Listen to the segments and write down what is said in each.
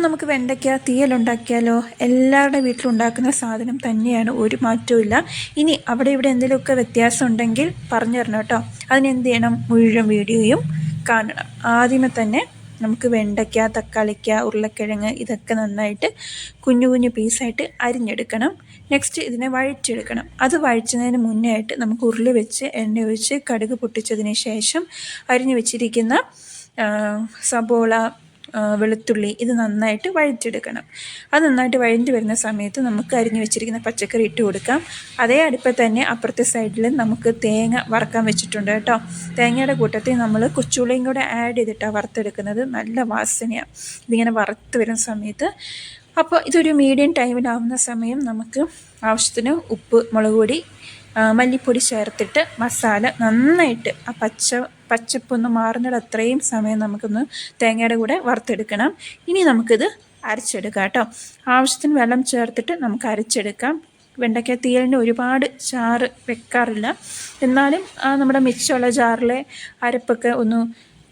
അപ്പം നമുക്ക് വെണ്ടയ്ക്ക തീയലുണ്ടാക്കിയാലോ എല്ലാവരുടെ വീട്ടിലുണ്ടാക്കുന്ന സാധനം തന്നെയാണ് ഒരു മാറ്റവും ഇനി അവിടെ ഇവിടെ എന്തെങ്കിലുമൊക്കെ വ്യത്യാസം ഉണ്ടെങ്കിൽ പറഞ്ഞു തരണം കേട്ടോ. അതിനെന്ത് ചെയ്യണം? മുഴുവൻ വീഡിയോയും കാണണം. ആദ്യമേ തന്നെ നമുക്ക് വെണ്ടയ്ക്ക തക്കാളിക്ക ഉരുളക്കിഴങ്ങ് ഇതൊക്കെ നന്നായിട്ട് കുഞ്ഞു കുഞ്ഞു പീസായിട്ട് അരിഞ്ഞെടുക്കണം. നെക്സ്റ്റ് ഇതിനെ വഴിച്ചെടുക്കണം അത് വഴിച്ചതിന് മുന്നേ ആയിട്ട് നമുക്ക് ഉരുളി വെച്ച് എണ്ണ ഒഴിച്ച് കടുക് പൊട്ടിച്ചതിന് ശേഷം അരിഞ്ഞു വെച്ചിരിക്കുന്ന സബോള വെളുത്തുള്ളി ഇത് നന്നായിട്ട് വഴറ്റെടുക്കണം അത് നന്നായിട്ട് വഴഞ്ഞു വരുന്ന സമയത്ത് നമുക്ക് അരിഞ്ഞു വെച്ചിരിക്കുന്ന പച്ചക്കറി ഇട്ട് കൊടുക്കാം. അതേ അടുപ്പിൽ തന്നെ അപ്പുറത്തെ സൈഡിൽ നമുക്ക് തേങ്ങ വറക്കാൻ വെച്ചിട്ടുണ്ട് കേട്ടോ. തേങ്ങയുടെ കൂട്ടത്തിൽ നമ്മൾ കൊച്ചുള്ളിയും കൂടെ ആഡ് ചെയ്തിട്ടാണ് വറുത്തെടുക്കുന്നത്. നല്ല വാസനയാണ് ഇതിങ്ങനെ വറുത്ത് വരുന്ന സമയത്ത്. അപ്പോൾ ഇതൊരു മീഡിയം ടൈമിലാവുന്ന സമയം നമുക്ക് ആവശ്യത്തിന് ഉപ്പ് മുളക് പൊടി മല്ലിപ്പൊടി ചേർത്തിട്ട് മസാല നന്നായിട്ട് ആ പച്ച പച്ചപ്പൊന്ന് മാറുന്നത് അത്രയും സമയം നമുക്കൊന്ന് തേങ്ങയുടെ കൂടെ വറുത്തെടുക്കണം. ഇനി നമുക്കിത് അരച്ചെടുക്കാം കേട്ടോ. ആവശ്യത്തിന് വെള്ളം ചേർത്തിട്ട് നമുക്ക് അരച്ചെടുക്കാം. വെണ്ടയ്ക്ക തീയലിന് ഒരുപാട് ചാറ് വെക്കാറില്ല. എന്നാലും നമ്മുടെ മിച്ചമുള്ള ചാറിലെ അരപ്പൊക്കെ ഒന്ന്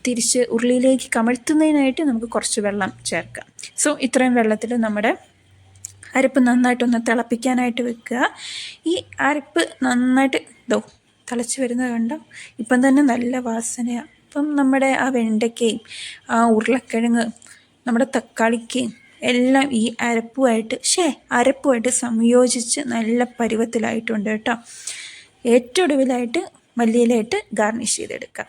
തിരിച്ച് ഉരുളിയിലേക്ക് കമഴ്ത്തുന്നതിനായിട്ട് നമുക്ക് കുറച്ച് വെള്ളം ചേർക്കാം. സോ ഇത്രയും വെള്ളത്തിൽ നമ്മുടെ അരപ്പ് നന്നായിട്ടൊന്ന് തിളപ്പിക്കാനായിട്ട് വെക്കുക. ഈ അരപ്പ് നന്നായിട്ട് ഇതോ തിളച്ച് വരുന്നത് കണ്ടോ? ഇപ്പം തന്നെ നല്ല വാസനയാണ് അപ്പം നമ്മുടെ ആ വെണ്ടയ്ക്കയും ആ ഉരുളക്കിഴങ്ങ് നമ്മുടെ തക്കാളിക്കയും എല്ലാം ഈ അരപ്പുമായിട്ട് ഷേ അരപ്പുമായിട്ട് സംയോജിച്ച് നല്ല പരുവത്തിലായിട്ടുണ്ട് കേട്ടോ. ഏറ്റവും ഒടുവിലായിട്ട് മല്ലിയിലായിട്ട് ഗാർണിഷ് ചെയ്തെടുക്കാം.